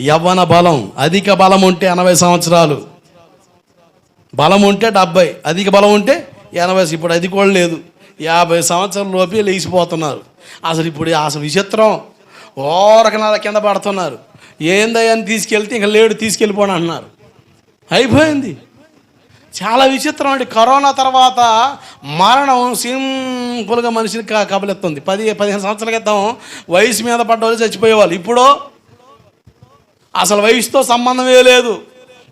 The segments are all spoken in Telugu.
యవ్వన బలం అధిక బలం ఉంటే ఎనభై సంవత్సరాలు. బలం ఉంటే డెబ్బై అధిక బలం ఉంటే ఎనభై ఇప్పుడు అది కూడా లేదు. యాభై సంవత్సరాల లోపే లేచిపోతున్నారు. అసలు ఇప్పుడు అసలు విచిత్రం. ఓరకనాల కింద పడుతున్నారు. ఏందయ్యని తీసుకెళ్తే ఇంకా లేడు తీసుకెళ్ళిపోను అంటున్నారు. అయిపోయింది. చాలా విచిత్రం అండి. కరోనా తర్వాత మరణం సింపుల్గా మనిషిని క- కబలిస్తుంది. పది పదిహేను సంవత్సరాల క్రితం వయసు మీద పడ్డ వాళ్ళు చచ్చిపోయేవాళ్ళు. ఇప్పుడు అసలు వయసుతో సంబంధమే లేదు.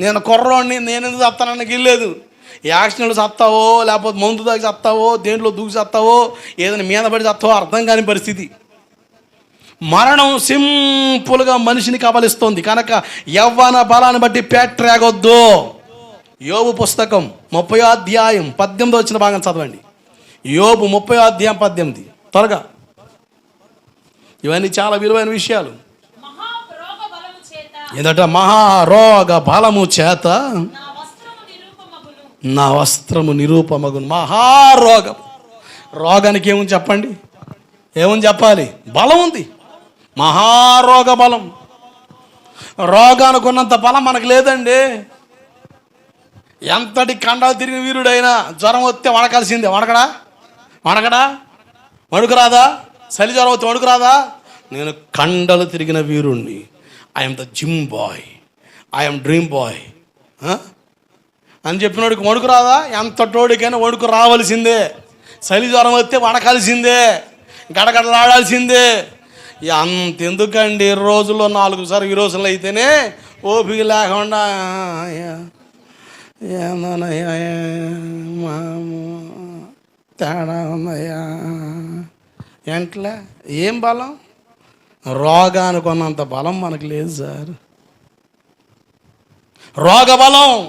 నేను కుర్రోడిని నేను ఎందుకు చస్తానని గిల్లేదు యాక్సిడెంట్లు చస్తావో లేకపోతే మందు దాకా చస్తావో దేంట్లో దూకి చస్తావో ఏదైనా మీద పడి చస్తావో అర్థం కాని పరిస్థితి. మరణం సింపుల్గా మనిషిని కబలిస్తుంది. కనుక యవ్వన బలాన్ని బట్టి పేట్రేగొద్దు యోబు పుస్తకం ముప్పై అధ్యాయం పద్దెనిమిది వచ్చిన భాగం చదవండి. యోబు ముప్పై అధ్యాయం పద్దెనిమిది. త్వరగా. ఇవన్నీ చాలా విలువైన విషయాలు. ఏంటంటే మహారోగ బలము చేత నా వస్త్రము నిరూపమగును. మహారోగం. రోగానికి ఏముంది చెప్పండి? ఏముంది చెప్పాలి? బలం ఉంది. మహారోగ బలం. రోగానికి ఉన్నంత బలం మనకు లేదండి. ఎంతటి కండాలు తిరిగిన వీరుడైనా జ్వరం వస్తే వణకాల్సిందే. వడకడా వణకడా? వడుకురాదా చలి జ్వరం వస్తే వడుకురాదా నేను కండలు తిరిగిన వీరుణ్ణి. I'm the gym boy I'm dream boy అని చెప్పినోడికి వణుకు రాదా? ఎంత టోడికైనా వణుకు రావాల్సిందే. చలి జ్వరం వస్తే వణకాల్సిందే. గడగడలాడాల్సిందే. అంతెందుకండి అంత ఎందుకండి రోజుల్లో నాలుగు సార్లు ఈ రోజుల్లో అయితేనే ఓపిక లేకుండా ఏందోనయ్యా తేడా ఉందయ్యా ఎంట్లే ఏం బలం? రోగానికి ఉన్నంత బలం మనకు లేదు సార్. రోగ బలం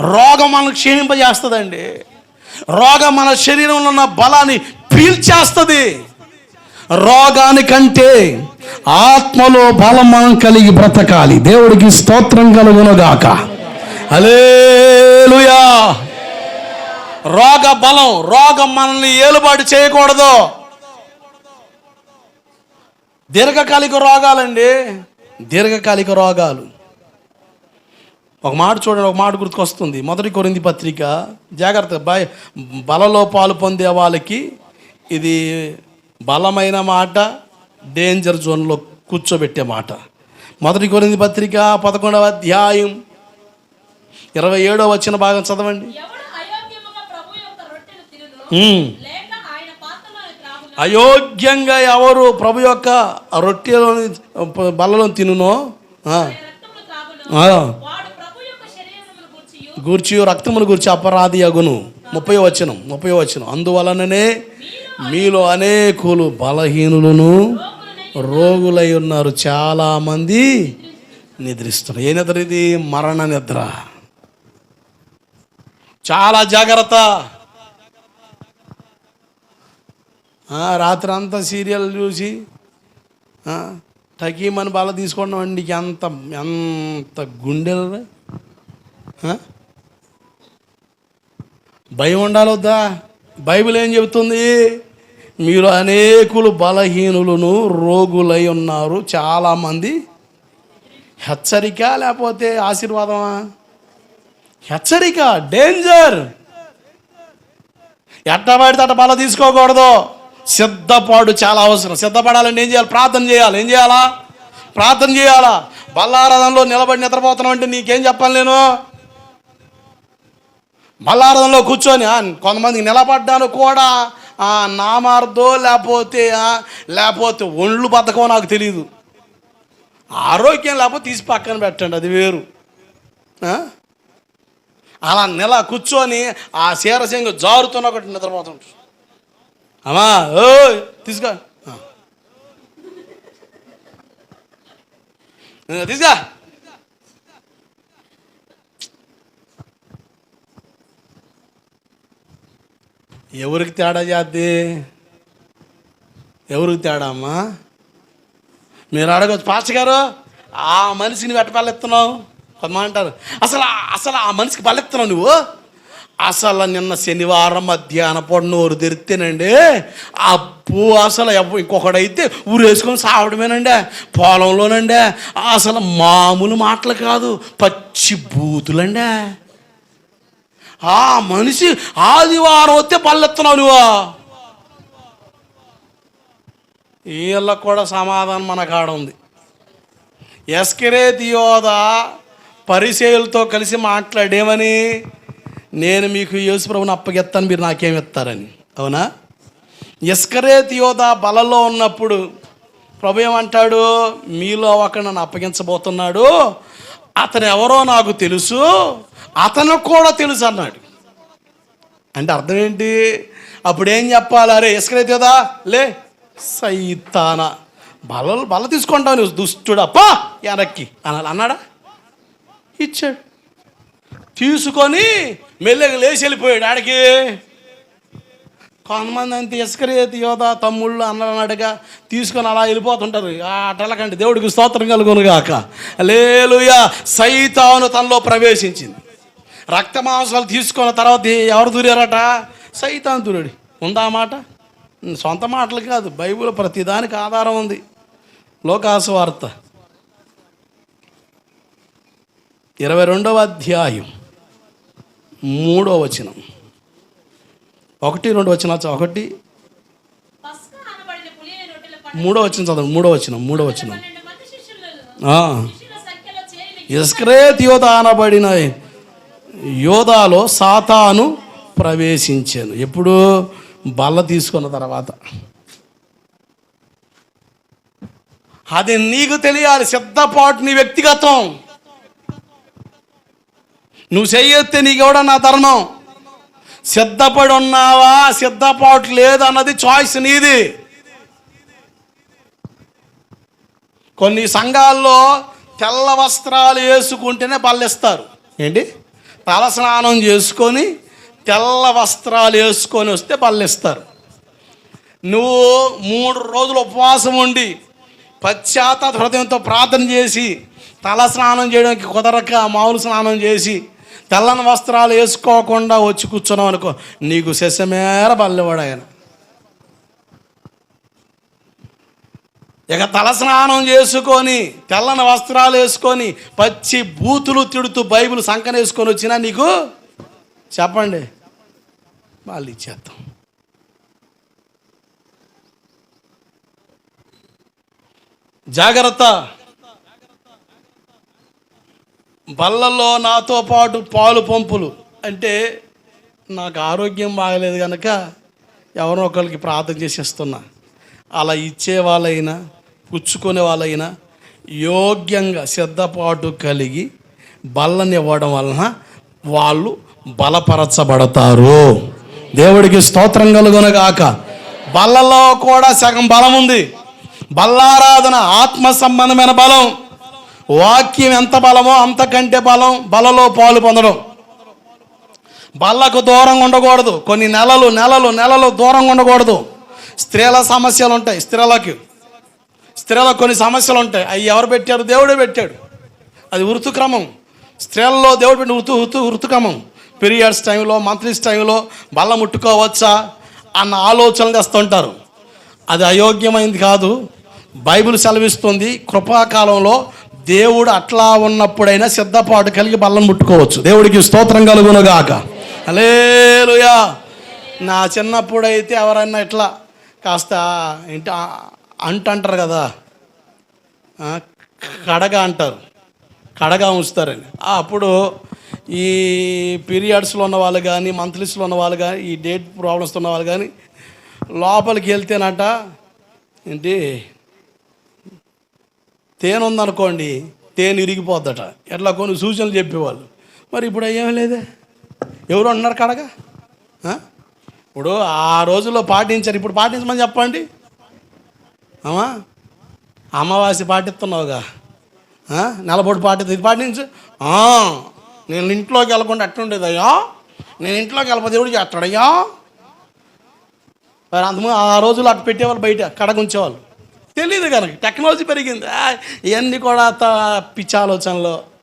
రోగం మనకు క్షీణింపజేస్తుందండి. రోగం మన శరీరంలో ఉన్న బలాన్ని పీల్చేస్తుంది. రోగానికంటే ఆత్మలో బలం మనం కలిగి బ్రతకాలి. దేవుడికి స్తోత్రం కలుగునుగాక. అలేలుయా రోగ బలం రోగం మనల్ని ఏలుబాటు చేయకూడదు. దీర్ఘకాలిక రోగాలండి. దీర్ఘకాలిక రోగాలు. ఒక మాట చూడండి ఒక మాట గుర్తుకొస్తుంది. మొదటి కొరింది పత్రిక జాగ్రత్త భయ బలలో పాలు పొందే వాళ్ళకి ఇది బలమైన మాట డేంజర్ జోన్లో కూర్చోబెట్టే మాట. మొదటి కొరింది పత్రిక పదకొండవ అధ్యాయం ఇరవై ఏడో వచ్చిన భాగం చదవండి. అయోగ్యంగా ఎవరు ప్రభు యొక్క రొట్టెలోని బలలో తినునో? గూర్చి రక్తమును గూర్చి అపరాధి అగును ముప్పై వచనం ముప్పై వచనం. అందువలననే మీలో అనేకులు బలహీనులను రోగులై ఉన్నారు. చాలా మంది నిద్రిస్తున్నారు. ఏ నిద్ర ఇది? మరణ నిద్ర. చాలా జాగ్రత్త. రాత్రంతా రాత్రి అంతా సీరియల్ చూసి టకీమని బల తీసుకున్నాం అండి ఎంత ఎంత గుండెలు భయం ఉండాలి వద్దా? బైబిల్ ఏం చెబుతుంది? మీరు అనేకులు బలహీనులను రోగులై ఉన్నారు. చాలామంది హెచ్చరిక లేకపోతే ఆశీర్వాదమా? హెచ్చరిక డేంజర్. ఎట్ట పడితే అట్ట బల తీసుకోకూడదు. సిద్ధపాడు చాలా అవసరం. సిద్ధపడాలంటే ఏం చేయాలి? ప్రార్థన చేయాలి. ఏం చేయాలా? ప్రార్థన చేయాలా? బల్లారాధనలో నిలబడి నిద్రపోతున్నావు అంటే నీకేం చెప్పాలి నేను? బల్లారదంలో కూర్చొని కొంతమంది నిలబడ్డాను కూడా. నామార్దో లేకపోతే లేకపోతే ఒళ్ళు బతకమో నాకు తెలియదు ఆరోగ్యం లేకపోతే తీసి పక్కన పెట్టండి అది వేరు. అలా నెల కూర్చొని ఆ శీరసింగ జారుతున్న ఒకటి నిద్రపోతుంటాడు. అమ్మా ఓ తీసుకో తీసుకో ఎవరికి తేడా చేద్ది ఎవరికి తేడా అమ్మా? మీరు అడగచ్చు. పాచ గారు ఆ మనిషిని వెట్ట పల్లెత్తున్నావు కొంతమంది అంటారు. అసలు అసలు ఆ మనిషికి పల్లెత్తున్నావు నువ్వు? అసలు నిన్న శనివారం మధ్యాహ్నం పొడి నోరు తెరితేనండి అప్పు అసలు ఇంకొకడైతే ఊరేసుకొని సావడమేనండి పొలంలోనండి. అసలు మామూలు మాటలు కాదు పచ్చి బూతులండి. ఆ మనిషి ఆదివారం వస్తే పల్లెత్తున్నావు నువ్వా. వీళ్ళకు కూడా సమాధానం మన కాడ ఉంది. ఎస్కెరే దియోద పరిచయులతో కలిసి మాట్లాడేమని? నేను మీకు యేసుప్రభుని అప్పగెత్తాను మీరు నాకేమి ఇస్తారని. అవునా? ఎస్కరే దియోద బలలో ఉన్నప్పుడు ప్రభు ఏమంటాడు? మీలో ఒక నన్ను అప్పగించబోతున్నాడు. అతను ఎవరో నాకు తెలుసు. అతను కూడా తెలుసు అన్నాడు. అంటే అర్థం ఏంటి? అప్పుడు ఏం చెప్పాలి? అరే ఇసుకరైతే కదా లే సైతాన. బల బల తీసుకుంటావు నువ్వు దుష్టుడప్పా వెనక్కి. అనాలి అన్నాడా? ఇచ్చాడు. తీసుకొని మెల్లగా లేచి వెళ్ళిపోయాడు. ఆడికి కొంతమంది అంతే ఇసుకరేతి యోధ తమ్ముళ్ళు అన్నట్టుగా తీసుకొని అలా వెళ్ళిపోతుంటారు ఆ అటలకండి దేవుడికి స్తోత్రం కలుగును గాక. లేలుయా సైతాను తనలో ప్రవేశించింది. రక్త మాంసాలు తీసుకున్న తర్వాత ఎవరు దూరారట? సైతాను దూరాడు. ఉందా మాట? సొంత మాటలు కాదు బైబిల్ ప్రతిదానికి ఆధారం ఉంది. లోకాసు వార్త ఇరవై రెండవ అధ్యాయం. మూడో వచనం. ఒకటి రెండు వచ్చిన ఒకటి. మూడో వచ్చిన చదవండి మూడో వచ్చిన మూడో వచ్చిన ఇస్క్రేత్ యోధ అనబడిన యోధాలో సాతాను ప్రవేశించాను. ఎప్పుడు? బల్ల తీసుకున్న తర్వాత. అది నీకు తెలియాలి. సిద్ధపాటు నీ వ్యక్తిగతం. నువ్వు చెయ్యొత్తే నీకెవడ నా ధర్మం సిద్ధపడి ఉన్నావా సిద్ధపాటు లేదన్నది చాయిస్ నీది. కొన్ని సంఘాల్లో తెల్ల వస్త్రాలు వేసుకుంటేనే పళ్ళిస్తారు. ఏంటి? తల స్నానం చేసుకొని తెల్ల వస్త్రాలు వేసుకొని వస్తే పళ్ళిస్తారు. నువ్వు మూడు రోజులు ఉపవాసం ఉండి పశ్చాత్త హృదయంతో ప్రార్థన చేసి తల స్నానం చేయడానికి కుదరక మామూలు స్నానం చేసి తెల్లని వస్త్రాలు వేసుకోకుండా వచ్చి కూర్చున్నాం అనుకో నీకు శశమేర బల్లెవాడు ఆయన. ఇక తలస్నానం చేసుకొని తెల్లని వస్త్రాలు వేసుకొని పచ్చి బూతులు తిడుతూ బైబిల్ సంకనేసుకొని వచ్చినా నీకు చెప్పండి. వాళ్ళు ఇచ్చేద్దాం జాగ్రత్త. బల్లల్లో నాతో పాటు పాలు పంపులు. అంటే నాకు ఆరోగ్యం బాగలేదు కనుక ఎవరో ఒకరికి ప్రార్థన చేసేస్తున్నా. అలా ఇచ్చే వాళ్ళైనా పుచ్చుకునే వాళ్ళైనా యోగ్యంగా సిద్ధపాటు కలిగి బల్లని ఇవ్వడం వలన వాళ్ళు బలపరచబడతారు. దేవుడికి స్తోత్రం కలుగునగాక. బల్లలో కూడా సగం బలం ఉంది. బల్లారాధన ఆత్మ సంబంధమైన బలం. వాక్యం ఎంత బలమో అంతకంటే బలం బలలో పాలు పొందడం. బల్లకు దూరంగా ఉండకూడదు. కొన్ని నెలలు నెలలు నెలలు దూరంగా ఉండకూడదు. స్త్రీల సమస్యలు ఉంటాయి స్త్రీలకు. స్త్రీలకు కొన్ని సమస్యలు ఉంటాయి అవి ఎవరు పెట్టారు? దేవుడే పెట్టాడు. అది ఋతుక్రమం స్త్రీలలో దేవుడు పెట్టిన ఋతు ఋతు ఋతుక్రమం పీరియడ్స్ టైంలో మంత్లీస్ టైంలో బల్ల ముట్టుకోవచ్చా అన్న ఆలోచనలు తెస్తుంటారు. అది అయోగ్యమైంది కాదు. బైబిల్ సెలవిస్తుంది కృపాకాలంలో దేవుడు అట్లా ఉన్నప్పుడైనా సిద్ధపాటు కలిగి బల్లం ముట్టుకోవచ్చు. దేవుడికి స్తోత్రం కలుగునుగాక. అలేలుయా నా చిన్నప్పుడైతే ఎవరైనా ఇట్లా కాస్త ఏంటి ఆ- అంట అంటారు కదా. కడగా కడగ అంటారు. కడగా ఉంచుతారని. అప్పుడు ఈ పీరియడ్స్లో ఉన్న వాళ్ళు కానీ మంత్లీస్లో ఉన్న వాళ్ళు కానీ ఈ డేట్ ప్రాబ్లమ్స్ ఉన్న వాళ్ళు కానీ లోపలికి వెళ్తేనట ఏంటి తేనె ఉందనుకోండి తేనె ఇరిగిపోద్దట. ఎట్లా కొన్ని సూచనలు చెప్పేవాళ్ళు. మరి ఇప్పుడు ఏం లేదే? ఎవరు అన్నారు కడగా? ఇప్పుడు ఆ రోజుల్లో పాటించారు. ఇప్పుడు పాటించమని చెప్పండి. అమ్మా అమావాస్య పాటిస్తున్నావుగా. ఆ? నెలబొట్టు పాటి ఇది పాటించు. నేను ఇంట్లోకి వెళ్ళకుండా ఎట్లుండేదయ్యా నేను ఇంట్లోకి వెళ్ళకపోతే ఎవడు చేస్తాడయ్యా. మరి అంతము ఆ రోజులు అటు పెట్టేవాళ్ళు బయట కడగ ఉంచేవాళ్ళు తెలియదు కనుక. టెక్నాలజీ పెరిగింది. ఇవన్నీ కూడా త- పిచ్చి ఆలోచనలు.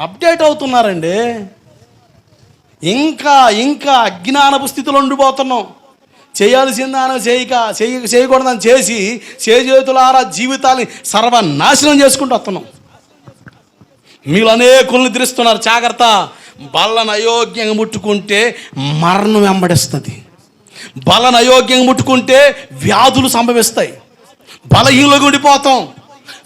అప్డేట్ అవుతున్నారండి. ఇంకా ఇంకా అజ్ఞానపు స్థితిలో ఉండిపోతున్నాం. చేయాల్సిందాన చేయక చేయ చేయకూడదని చేసి చేతులారా జీవితాన్ని సర్వనాశనం చేసుకుంటూ వస్తున్నాం. మీరు అనేకులను తిరుస్తున్నారు జాగ్రత్త. బల్లను అయోగ్యంగా ముట్టుకుంటే మరణం వెంబడిస్తుంది. బలను అయోగ్యం ముట్టుకుంటే వ్యాధులు సంభవిస్తాయి. బలహీనలుగా ఉండిపోతాం.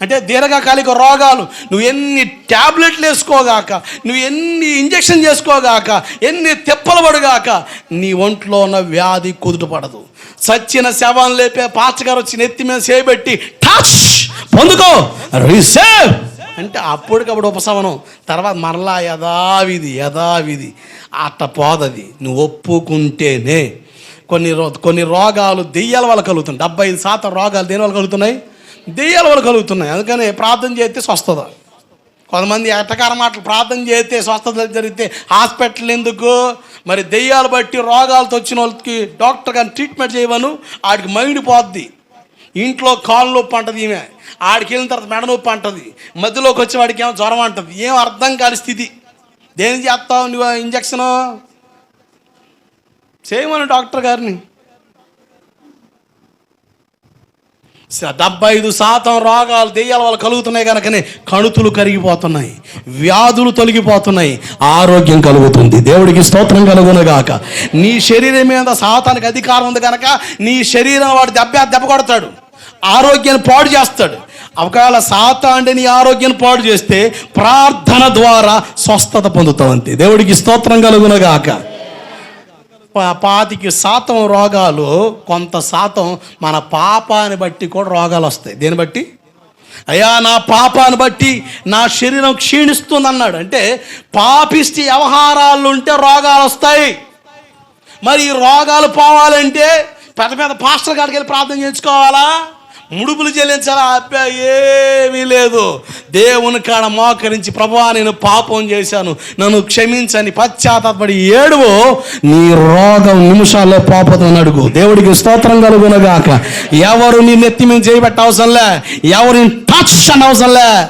అంటే దీర్ఘకాలిక రోగాలు నువ్వు ఎన్ని ట్యాబ్లెట్లు వేసుకోగాక నువ్వు ఎన్ని ఇంజక్షన్ చేసుకోగాక ఎన్ని తిప్పలు పడుగాక నీ ఒంట్లో ఉన్న వ్యాధి కుదుట పడదు. సచ్చిన శవం లేపే పాచగారు వచ్చి నెత్తి మీద చేయబెట్టి టచ్! పొందుకో! రిసేవ్! అంటే అప్పటికప్పుడు ఉపశమనం. తర్వాత మరలా యథావిధి యథావిధి. అట్ట పోదది. నువ్వు ఒప్పుకుంటేనే కొన్ని రో కొన్ని రోగాలు దెయ్యాల వల్ల కలుగుతున్నాయి డెబ్బై ఐదు శాతం రోగాలు దేని వల్ల కలుగుతున్నాయి? దెయ్యాల వల్ల కలుగుతున్నాయి. అందుకని ప్రార్థన చేస్తే స్వస్థత. కొంతమంది ఎట్టకార మాటలు ప్రార్థన చేస్తే స్వస్థత జరిగితే హాస్పిటల్ ఎందుకు? మరి దెయ్యాలు బట్టి రోగాలతో వచ్చిన వాళ్ళకి డాక్టర్ కానీ ట్రీట్మెంట్ చేయవను ఆడికి మైండ్ పోద్ది. ఇంట్లో కాళ్ళు నొప్పి అంటది ఈమె. ఆడికి వెళ్ళిన తర్వాత మెడ నొప్పి అంటది. మధ్యలోకి వచ్చే వాడికి ఏమో జ్వరం అంటది. ఏం అర్థం కాని స్థితి. దేని చేస్తావు నువ్వు ఇంజక్షను? చేయమని డాక్టర్ గారిని. డెబ్బై ఐదు శాతం రోగాలు దెయ్యాల వల్ల కలుగుతున్నాయి కనుకనే కణుతులు కరిగిపోతున్నాయి వ్యాధులు తొలగిపోతున్నాయి ఆరోగ్యం కలుగుతుంది. దేవుడికి స్తోత్రం కలుగునగాక. నీ శరీరం మీద సాతానికి అధికారం ఉంది కనుక నీ శరీరం వాడు దెబ్బ దెబ్బ కొడతాడు ఆరోగ్యాన్ని పాడు చేస్తాడు. ఒకవేళ అంటే నీ ఆరోగ్యాన్ని పాడు చేస్తే ప్రార్థన ద్వారా స్వస్థత పొందుతావు అంతే దేవుడికి స్తోత్రం కలుగునగాక. పాతికి శాతం రోగాలు కొంత శాతం మన పాపాన్ని బట్టి కూడా రోగాలు వస్తాయి. దీన్ని బట్టి? అయ్యా నా పాపాన్ని బట్టి నా శరీరం క్షీణిస్తుంది అన్నాడు అంటే పాపిష్టి వ్యవహారాలు ఉంటే రోగాలు వస్తాయి. మరి ఈ రోగాలు పోవాలంటే పెద్ద పెద్ద పాస్టర్ కాడికి వెళ్ళి ప్రార్థన చేయించుకోవాలా? ముడుపులు చెల్లించాలా? అబ్బా ఏమీ లేదు. దేవుని కాడ మోకరించి ప్రభువా నేను పాపం చేశాను. నన్ను క్షమించని పశ్చాత్తపడి ఏడువు నీ రోగం నిమిషాల్లో పోపోతుంది అడుగు. దేవుడికి స్తోత్రం కలుగునగాక. ఎవరు నీ నెత్తి మేము చేయబెట్ట అవసరంలే? ఎవరు టచ్ అని అవసరంలే?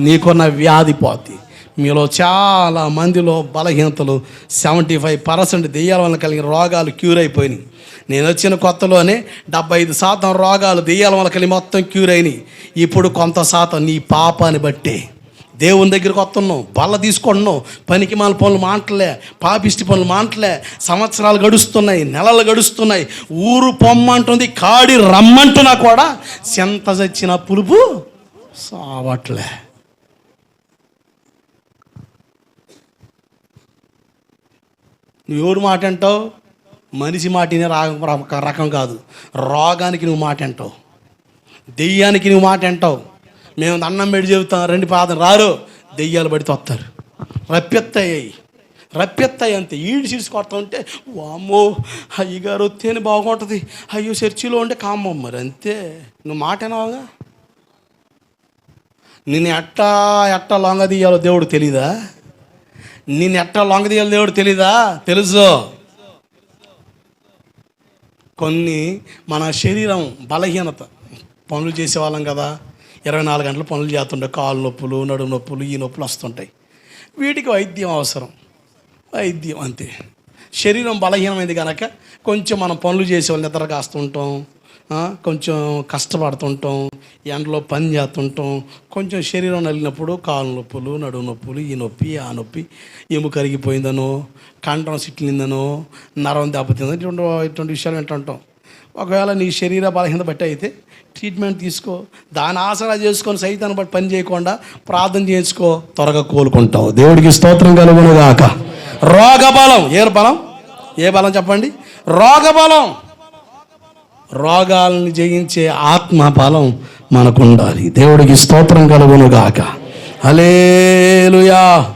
నీకున్న వ్యాధి పోతి మీలో చాలా మందిలో బలహీనతలు సెవెంటీ ఫైవ్ పర్సెంట్ దెయ్యాల వల్ల కలిగిన రోగాలు క్యూర్ అయిపోయినాయి. నేను వచ్చిన కొత్తలోనే డెబ్బై ఐదు శాతం రోగాలు దెయ్యాల వల్ల కలిగి మొత్తం క్యూర్ అయినాయి. ఇప్పుడు కొంత శాతం నీ పాపాన్ని బట్టే. దేవుని దగ్గరికి వస్తున్నాం బల్ల తీసుకుంటున్నాం పనికి మాల పనులు మాటలే పాపిష్టి పనులు మాటలే సంవత్సరాలు గడుస్తున్నాయి నెలలు గడుస్తున్నాయి ఊరు పొమ్మంటుంది కాడి రమ్మంటున్నా కూడా చెంత చచ్చిన పులుపు సావట్లే. నువ్వు ఎవరు మాట అంటావు? మనిషి మాటనే రాగం రకం కాదు. రోగానికి నువ్వు మాట అంటావు. దెయ్యానికి నువ్వు మాట అంటావు. మేము అన్నం పెట్టి చెబుతాం రెండు పాదం రారు. దెయ్యాలు పడితే వస్తారు రప్పెత్తాయి రప్పెత్తాయి అంతే. ఈడు సీడ్స్ కొడతా ఉంటే వామ్మో అయ్యగారు వస్తేనే బాగుంటుంది. అయ్యో చర్చిలో ఉంటే కామ్మం మరి అంతే. నువ్వు మాట నేను ఎట్టా ఎట్టా లొంగ తీయాలో దేవుడు తెలీదా? నేను ఎట్టా లొంగ తీయాలో దేవుడు తెలీదా? తెలుసు. కొన్ని మన శరీరం బలహీనత. పనులు చేసేవాళ్ళం కదా. ఇరవై నాలుగు గంటలు పనులు చేస్తుంటాయి కాళ్ళు నొప్పులు నడుము నొప్పులు ఈ నొప్పులు వస్తుంటాయి. వీటికి వైద్యం అవసరం. వైద్యం అంతే. శరీరం బలహీనమైంది కనుక కొంచెం మనం పనులు చేసేవాళ్ళు నిద్ర కాస్తుంటాం. కొంచెం కష్టపడుతుంటాం ఎండలో పని చేస్తుంటాం. కొంచెం శరీరం నలిగినప్పుడు కాలు నొప్పులు నడుము నొప్పులు ఈ నొప్పి ఆ నొప్పి. ఎము కరిగిపోయిందనో కంఠం సిట్లిందనో నరం దెబ్బతిందని ఇటువంటి ఇటువంటి విషయాలు వింటుంటాం. ఒకవేళ నీ శరీర బలహీనత బట్టి అయితే ట్రీట్మెంట్ తీసుకో. దాని ఆసరా చేసుకొని సైతాన్ని బట్టి పని చేయకుండా ప్రార్థన చేసుకో త్వరగా కోలుకుంటావు. దేవుడికి స్తోత్రం కలుగునుగాక. రోగ బలం ఏ బలం? ఏ బలం చెప్పండి? రోగ బలం రోగాలను జయించే ఆత్మ బలం మనకు ఉండాలి దేవుడికి స్తోత్రం కలుగునుగాక. హలేలుయా